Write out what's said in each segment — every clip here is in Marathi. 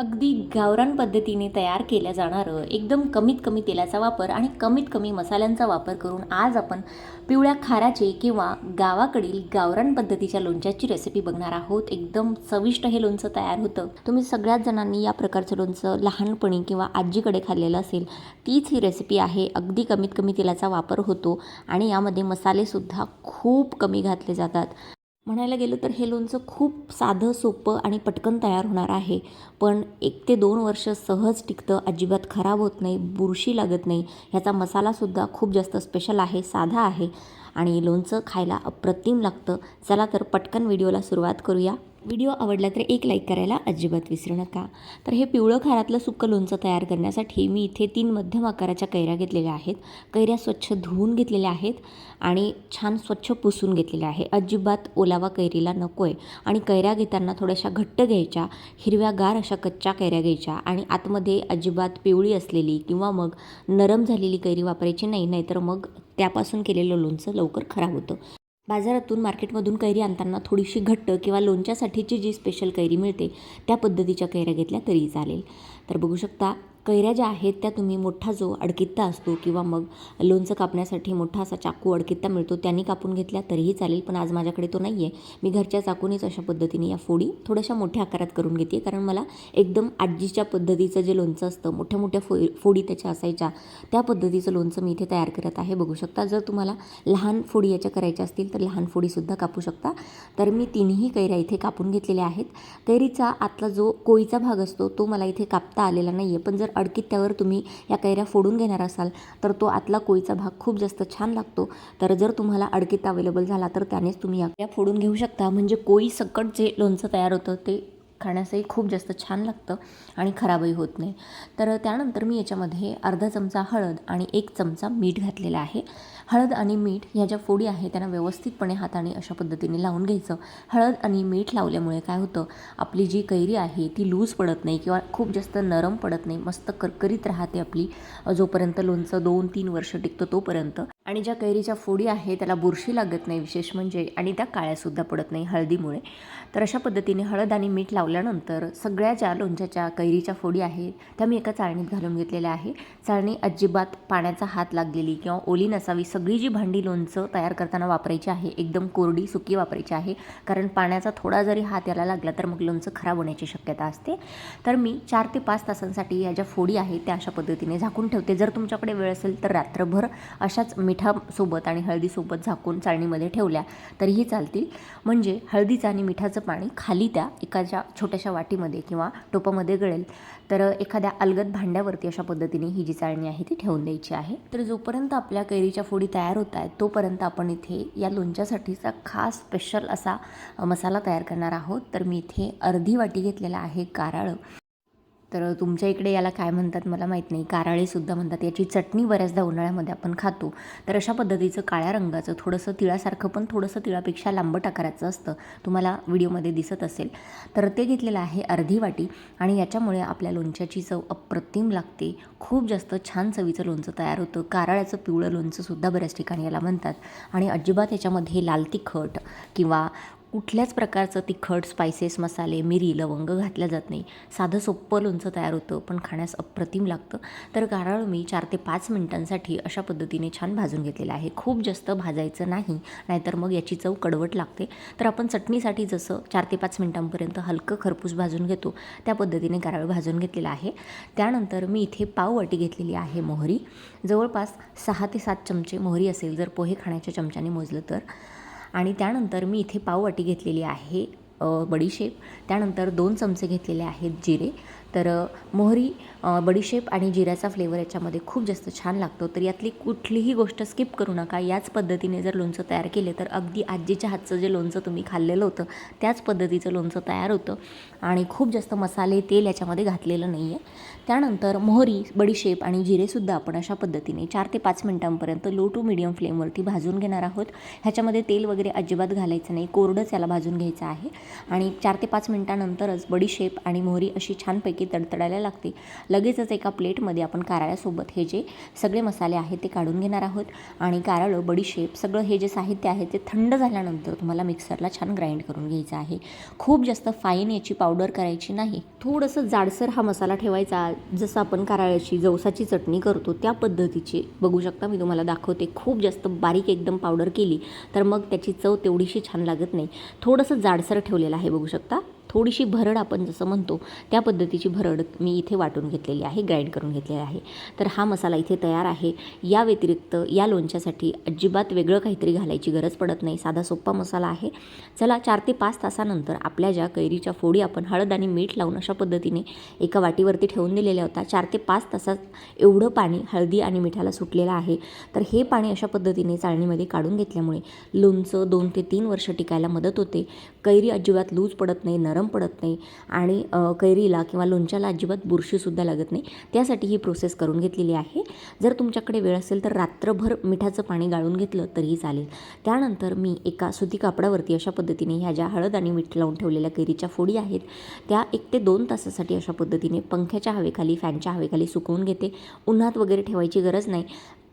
अगदी गावरान पद्धतीने तयार केलं जाणारं एकदम कमीत कमी तेलाचा वापर आणि कमीत कमी मसाल्यांचा वापर करून आज आपण पिवळ्या खाराचे किंवा गावाकडील गावरान पद्धतीच्या लोणच्याची रेसिपी बघणार आहोत. एकदम चविष्ट हे लोणचं तयार होतं. तुम्ही सगळ्याच जणांनी या प्रकारचं लोणचं लहानपणी किंवा आजीकडे खाल्लेलं असेल तीच ही रेसिपी आहे. अगदी कमीत कमी तेलाचा वापर होतो आणि यामध्ये मसालेसुद्धा खूप कमी घातले जातात. म्हणायला गेलं तर हे लोणचं खूप साधं सोपं आणि पटकन तयार होणार आहे. पण एक ते दोन वर्ष सहज टिकतं अजिबात खराब होत नाही बुरशी लागत नाही ह्याचा मसालासुद्धा खूप जास्त स्पेशल आहे साधा आहे. आणि लोणचं खायला अप्रतिम लागतं. चला तर पटकन व्हिडिओला सुरुवात करूया. व्हिडिओ आवडला तर एक लाईक करायला अजिबात विसरू नका. तर हे पिवळं खारातलं सुक्कं लोणचं तयार करण्यासाठी मी इथे तीन मध्यम आकाराच्या कैऱ्या घेतलेल्या आहेत. कैऱ्या स्वच्छ धुवून घेतलेल्या आहेत आणि छान स्वच्छ पुसून घेतलेल्या आहे. अजिबात ओलावा कैरीला नको आहे आणि कैऱ्या घेताना थोड्याशा घट्ट घ्यायच्या हिरव्यागार अशा कच्च्या कैऱ्या घ्यायच्या आणि आतमध्ये अजिबात पिवळी असलेली किंवा मग नरम झालेली कैरी वापरायची नाही नाहीतर मग त्यापासून केलेलं लोणचं लवकर खराब होतं. बाजारातून मार्केटमधून कैरी आणताना थोडीशी घट्ट किंवा लोणच्यासाठीची जी स्पेशल कैरी मिळते त्या पद्धतीच्या कैऱ्या घेतल्या तरी चालेल. तर बघू शकता कैऱ्या ज्या आहेत त्या तुम्ही मोठा जो अडकित्ता असतो किंवा मग लोणचं कापण्यासाठी मोठा असा चाकू अडकित्ता मिळतो त्यांनी कापून घेतल्या तरीही चालेल पण आज माझ्याकडे तो नाही आहे मी घरच्या चाकूनेच अशा पद्धतीने या फोडी थोड्याशा मोठ्या आकारात करून घेते कारण मला एकदम आजीच्या पद्धतीचं जे लोणचं असतं मोठ्या मोठ्या फो फोडी त्याच्या असायच्या त्या पद्धतीचं लोणचं मी इथे तयार करत आहे. बघू शकता जर तुम्हाला लहान फोडी याच्या करायच्या असतील तर लहान फोडीसुद्धा कापू शकता. तर मी तिन्ही कैऱ्या इथे कापून घेतलेल्या आहेत. कैरीचा आतला जो कोळीचा भाग असतो तो मला इथे कापता आलेला नाही आहे पण जर अडकित्त्यावर तुम्ही या कैऱ्या फोडून घेणार असाल तर तो आतला कोळीचा भाग खूप जास्त छान लागतो. तर जर तुम्हाला अडकित्ता अवेलेबल झाला तर त्यानेच तुम्ही या कैऱ्या फोडून घेऊ शकता. म्हणजे कोळी सकट जे लोणचं तयार होतं ते खाण्यासही खूप जास्त छान लागतं आणि खराबही होत नाही. तर त्यानंतर मी याच्यामध्ये अर्धा चमचा हळद आणि एक चमचा मीठ घातलेला आहे. हळद आणि मीठ ह्या ज्या फोडी आहेत त्यांना व्यवस्थितपणे हाताने अशा पद्धतीने लावून घ्यायचं. हळद आणि मीठ लावल्यामुळे काय होतं आपली जी कैरी आहे ती लूज पडत नाही किंवा खूप जास्त नरम पडत नाही मस्त करकरीत राहते आपली. जोपर्यंत लोणचं दोन तीन वर्ष टिकतं तोपर्यंत. आणि ज्या कैरीच्या फोडी आहे त्याला बुरशी लागत नाही विशेष म्हणजे आणि त्या काळ्यासुद्धा पडत नाही हळदीमुळे. तर अशा पद्धतीने हळद आणि मीठ लावल्यानंतर सगळ्या ज्या लोणच्याच्या कैरीच्या फोडी आहेत त्या मी एका चाळणीत घालून घेतलेल्या आहे. चाळणी अजिबात पाण्याचा हात लागलेली किंवा ओली नसावी सगळी जी भांडी लोणचं तयार करताना वापरायची आहे एकदम कोरडी सुकी वापरायची आहे. कारण पाण्याचा थोडा जरी हात याला लागला तर मग लोणचं खराब होण्याची शक्यता असते. तर मी चार ते पाच तासांसाठी या ज्या फोडी आहेत त्या अशा पद्धतीने झाकून ठेवते. जर तुमच्याकडे वेळ असेल तर रात्रभर अशाच मिठासोबत आणि हळदीसोबत झाकून चाळणीमध्ये ठेवल्या तरीही चालतील. म्हणजे हळदीचं आणि मिठाचं पाणी खाली त्या एकाच्या छोट्याशा वाटीमध्ये किंवा टोपामध्ये गळेल. तर एखाद्या अलगद भांड्यावरती अशा पद्धतीने ही जी चाळणी आहे ती ठेवून द्यायची आहे. तर जोपर्यंत आपल्या कैरीच्या फोडी तयार होत आहेत तोपर्यंत आपण इथे या लोणच्यासाठीचा खास स्पेशल असा मसाला तयार करणार आहोत. तर मी इथे अर्धी वाटी घेतलेला आहे कारळं तर तुमच्या इकडे याला काय म्हणतात मला माहीत नाही. कारळेसुद्धा म्हणतात याची चटणी बऱ्याचदा उन्हाळ्यामध्ये आपण खातो. तर अशा पद्धतीचं काळ्या रंगाचं थोडंसं तिळासारखं पण थोडंसं तिळापेक्षा लांबट आकाराचं असतं तुम्हाला व्हिडिओमध्ये दिसत असेल. तर ते घेतलेलं आहे अर्धी वाटी आणि याच्यामुळे आपल्या लोणच्याची चव अप्रतिम लागते. खूप जास्त छान चवीचं लोणचं तयार होतं. कारळ्याचं पिवळं लोणचंसुद्धा बऱ्याच ठिकाणी याला म्हणतात. आणि अजिबात याच्यामध्ये लाल तिखट किंवा कुठल्याच प्रकारचं तिखट स्पायसेस मसाले मिरी लवंग घातल्या जात नाही. साधं सोप्पं लोणचं तयार होतं पण खाण्यास अप्रतिम लागतं. तर गारळ मी चार ते पाच मिनटांसाठी अशा पद्धतीने छान भाजून घेतलेलं आहे. खूप जास्त भाजायचं नाही नाहीतर मग याची चव कडवट लागते. तर आपण चटणीसाठी जसं चार ते पाच मिनटांपर्यंत हलकं खरपूस भाजून घेतो त्या पद्धतीने गाराळ भाजून घेतलेलं आहे. त्यानंतर मी इथे पाव वाटी घेतलेली आहे मोहरी. जवळपास सहा ते सात चमचे मोहरी असेल जर पोहे खाण्याच्या चमच्याने मोजलं तर. आणि त्यानंतर मी इथे पाववाटी घेतलेली आहे बडीशेप. त्यानंतर दोन चमचे घेतलेले आहेत जिरे. तर मोहरी बडीशेप आणि जिऱ्याचा फ्लेवर याच्यामध्ये खूप जास्त छान लागतो. तर यातली कुठलीही गोष्ट स्किप करू नका. याच पद्धतीने जर लोणचं तयार केले तर अगदी आजीच्या हातचं जे लोणचं तुम्ही खाल्लेलं होतं त्याच पद्धतीचं लोणचं तयार होतं. आणि खूप जास्त मसाले तेल याच्यामध्ये घातलेलं नाही आहे त्यानंतर मोहरी बडीशेप आणि जिरेसुद्धा आपण अशा पद्धतीने चार ते पाच मिनटांपर्यंत लो टू मिडियम फ्लेमवरती भाजून घेणार आहोत. ह्याच्यामध्ये तेल वगैरे अजिबात घालायचं नाही. कोरडंच याला भाजून घ्यायचं आहे. आणि चार ते पाच मिनटानंतरच बडीशेप आणि मोहरी अशी छानपैकी की तडतडायला लागते. लगेचच एका प्लेटमध्ये आपण कारळ्यासोबत हे जे सगळे मसाले आहेत ते काढून घेणार आहोत. आणि कारळं बडीशेप सगळं हे जे साहित्य आहे ते थंड झाल्यानंतर तुम्हाला मिक्सरला छान ग्राइंड करून घ्यायचं आहे. खूप जास्त फाईन याची पावडर करायची नाही. थोडंसं जाडसर हा मसाला ठेवायचा. जसं आपण कारळ्याची जवसाची चटणी करतो त्या पद्धतीची. बघू शकता मी तुम्हाला दाखवते. खूप जास्त बारीक एकदम पावडर केली तर मग त्याची चव तेवढीशी छान लागत नाही. थोडंसं जाडसर ठेवलेलं आहे बघू शकता. थोडीशी भरड आपण जसं म्हणतो त्या पद्धतीची भरड मी इथे वाटून घेतलेली आहे ग्राइंड करून घेतलेली आहे. तर हा मसाला इथे तयार आहे. या व्यतिरिक्त या लोणच्यासाठी अजिबात वेगळं काहीतरी घालायची गरज पडत नाही. साधा सोप्पा मसाला आहे. चला चार ते पाच तासानंतर आपल्या ज्या कैरीच्या फोडी आपण हळद आणि मीठ लावून अशा पद्धतीने एका वाटीवरती ठेवून दिलेल्या होता चार ते पाच तासात एवढं पाणी हळदी आणि मिठाला सुटलेलं आहे. तर हे पाणी अशा पद्धतीने चाळणीमध्ये काढून घेतल्यामुळे लोणचं दोन ते तीन वर्ष टिकायला मदत होते. कैरी अजिबात लूज पडत नाही नरम पडत नाही आणि कैरीला किंवा लोणच्याला अजिबात बुरशीसुद्धा लागत नाही. त्यासाठी ही प्रोसेस करून घेतलेली आहे. जर तुमच्याकडे वेळ असेल तर रात्रभर मिठाचं पाणी गाळून घेतलं तरीही चालेल. त्यानंतर मी एका सुती कापडावरती अशा पद्धतीने ह्या ज्या हळद आणि मीठ लावून ठेवलेल्या कैरीच्या फोडी आहेत त्या एक ते दोन तासासाठी अशा पद्धतीने पंख्याच्या हवेखाली फॅनच्या हवेखाली सुकवून घेते. उन्हात वगैरे ठेवायची गरज नाही.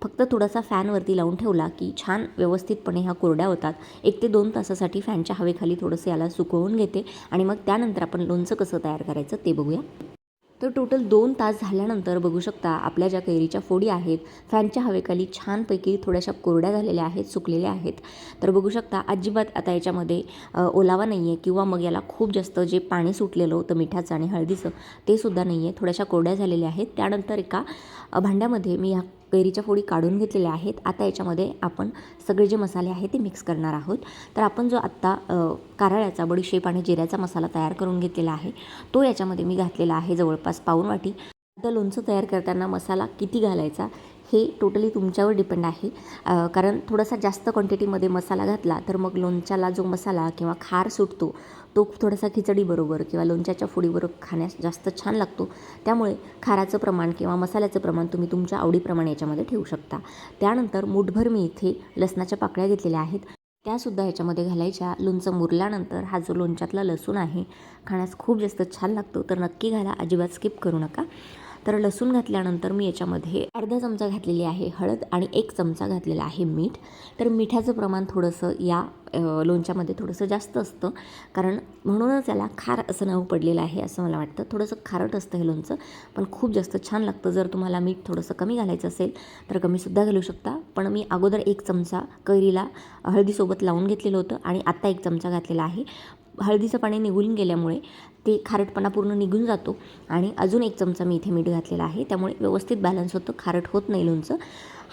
फक्त थोडासा फॅनवरती लावून ठेवला की छान व्यवस्थितपणे ह्या कोरड्या होतात. एक ते दोन तासासाठी फॅनच्या हवेखाली थोडंसं याला सुकवून घेते आणि मग त्यानंतर आपण लोणचं कसं तयार करायचं ते बघूया. तर टोटल दोन तास झाल्यानंतर बघू शकता आपल्या ज्या कैरीच्या फोडी आहेत फॅनच्या हवेखाली छानपैकी थोड्याशा कोरड्या झालेल्या आहेत सुकलेल्या आहेत. तर बघू शकता अजिबात आता याच्यामध्ये ओलावा नाही आहे किंवा मग याला खूप जास्त जे पाणी सुटलेलं होतं मिठाचं आणि हळदीचं ते सुद्धा नाही आहे थोड्याशा कोरड्या झालेल्या आहेत. त्यानंतर एका भांड्यामध्ये मी ह्या कैरीच्या फोडी काढून घेतलेल्या आहेत. आता याच्यामध्ये आपण सगळे जे मसाले आहेत ते मिक्स करणार आहोत. तर आपण जो आत्ता कारळ्याचा बडीशेप आणि जिऱ्याचा मसाला तयार करून घेतलेला आहे तो याच्यामध्ये मी घातलेला आहे जवळपास पाऊण वाटी. आता लोणचं तयार करताना मसाला किती घालायचा हे टोटली तुमच्यावर डिपेंड आहे. कारण थोडासा जास्त क्वांटिटीमध्ये मसाला घातला तर मग लोणच्याला जो मसाला किंवा खार सुटतो तो थोडासा खिचडीबरोबर किंवा लोणच्याच्या फोडीबरोबर खाण्यास जास्त छान लागतो. त्यामुळे खाराचं प्रमाण किंवा मसाल्याचं प्रमाण तुम्ही तुमच्या आवडीप्रमाणे याच्यामध्ये ठेवू शकता. त्यानंतर मुठभर मी इथे लसणाच्या पाकळ्या घेतलेल्या आहेत. त्यासुद्धा ह्याच्यामध्ये घालायच्या. लोणचं मुरल्यानंतर हा जो लोणच्यातला लसूण आहे खाण्यास खूप जास्त छान लागतो. तर नक्की घाला. अजिबात स्किप करू नका. तर लसूण घातल्यानंतर मी याच्यामध्ये अर्धा चमचा घातलेली आहे हळद आणि एक चमचा घातलेला आहे मीठ. तर मिठाचं प्रमाण थोडंसं या लोणच्यामध्ये थोडंसं जास्त असतं. कारण म्हणूनच याला खार असं नाव पडलेलं आहे असं मला वाटतं. थोडंसं खारट असतं हे लोणचं पण खूप जास्त छान लागतं. जर तुम्हाला मीठ थोडंसं कमी घालायचं असेल तर कमीसुद्धा घालू शकता. पण मी अगोदर एक चमचा कैरीला हळदीसोबत लावून घेतलेलं होतं आणि आत्ता एक चमचा घातलेला आहे. हळदीचं पाणी निघून गेल्यामुळे ते खारटपणा पूर्ण निघून जातो आणि अजून एक चमचा मी इथे मीठ घातलेला आहे. त्यामुळे व्यवस्थित बॅलन्स होतं खारट होत नाही लोणचं.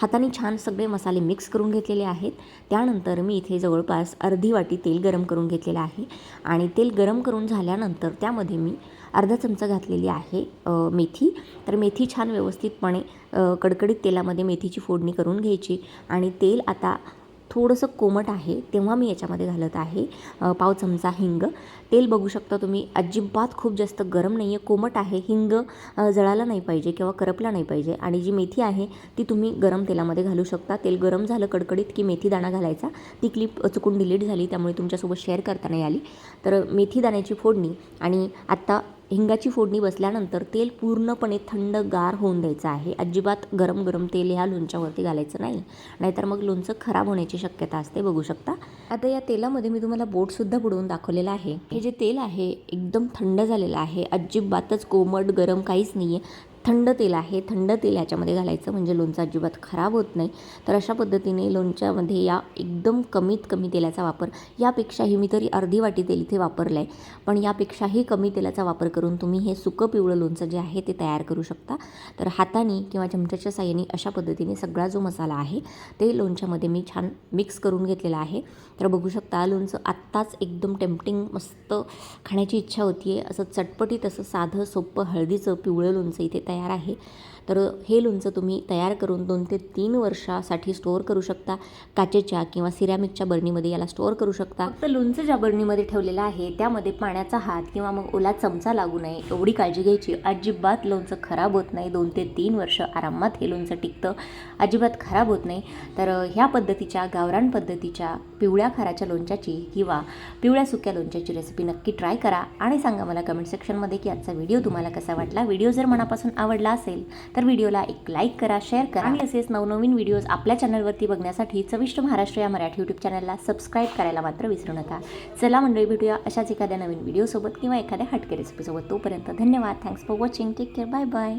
हाताने छान सगळे मसाले मिक्स करून घेतलेले आहेत. त्यानंतर मी इथे जवळपास अर्धी वाटी तेल गरम करून घेतलेलं आहे आणि तेल गरम करून झाल्यानंतर त्यामध्ये मी अर्धा चमचा घातलेली आहे मेथी. तर मेथी छान व्यवस्थितपणे कडकडीत तेलामध्ये मेथीची फोडणी करून घ्यायची आणि तेल आता थोडंसं कोमट आहे तेव्हा मी याच्यामध्ये घालत आहे पाव चमचा हिंग. तेल बघू शकता तुम्ही अजिबात खूप जास्त गरम नाही आहे कोमट आहे. हिंग जळाला नाही पाहिजे किंवा करपला नाही पाहिजे आणि जी मेथी आहे ती तुम्ही गरम तेलामध्ये घालू शकता. तेल गरम झालं कडकडीत की मेथी दाणा घालायचा. ती क्लिप चुकून डिलीट झाली त्यामुळे तुमच्यासोबत शेअर करता नाही आली. तर मेथी दाण्याची फोडणी आणि आत्ता हिंगाची फोडणी बसल्यानंतर तेल पूर्णपणे थंड गार होऊन द्यायचं आहे. अजिबात गरम गरम तेल ह्या लोणच्यावरती घालायचं नाही. नाहीतर मग लोणचं खराब होण्याची शक्यता असते बघू शकता. आता या तेलामध्ये मी तुम्हाला बोटसुद्धा बुडवून दाखवलेलं आहे. हे जे तेल आहे एकदम थंड झालेलं आहे. अजिबातच कोमट गरम काहीच नाही आहे थंड तेल आहे. थंड तेल ह्याच्यामध्ये घालायचं म्हणजे लोणचं अजिबात खराब होत नाही. तर अशा पद्धतीने लोणच्यामध्ये या एकदम कमीत कमी तेलाचा वापर यापेक्षाही मी तरी अर्धी वाटी तेल इथे वापरलं आहे पण यापेक्षाही कमी तेलाचा वापर करून तुम्ही हे सुकं पिवळं लोणचं जे आहे ते तयार करू शकता. तर हाताने किंवा चमच्याच्या साह्याने अशा पद्धतीने सगळा जो मसाला आहे ते लोणच्यामध्ये मी छान मिक्स करून घेतलेला आहे. तर बघू शकता लोणचं आत्ताच एकदम टेम्पटिंग मस्त खाण्याची इच्छा होती आहे असं चटपटीत असं साधं सोपं हळदीचं पिवळं लोणचं इथे तयार तयार आहे. तर हे लोणचं तुम्ही तयार करून दोन ते तीन वर्षासाठी स्टोअर करू शकता. काचेच्या किंवा सिरॅमिकच्या बरणीमध्ये याला स्टोअर करू शकता. फक्त लोणचं ज्या बरणीमध्ये ठेवलेलं आहे त्यामध्ये पाण्याचा हात किंवा मग ओला चमचा लागू नये. एवढी काळजी घ्यायची. अजिबात लोणचं खराब होत नाही. दोन ते तीन वर्ष आरामात हे लोणचं टिकतं. अजिबात खराब होत नाही. तर ह्या पद्धतीच्या गावरान पद्धतीच्या पिवळ्या खाराच्या लोणच्याची किंवा पिवळ्या सुक्या लोणच्याची रेसिपी नक्की ट्राय करा. आणि सांगा मला कमेंट सेक्शनमध्ये की आजचा व्हिडिओ तुम्हाला कसा वाटला? व्हिडिओ जर मनापासून आवडला असेल तर व्हिडिओला एक लाईक करा शेअर करा. आणि असेच नवनवीन व्हिडिओज आपल्या चॅनलवरती बघण्यासाठी चविष्ट महाराष्ट्र या मराठी यूट्यूब चॅनलला सबस्क्राईब करायला मात्र विसरू नका. चला मंडळी भेटूया अशाच एखाद्या नवीन व्हिडिओसोबत किंवा एखाद्या हटके रेसिपीसोबत तोपर्यंत धन्यवाद. Thanks for watching take care bye bye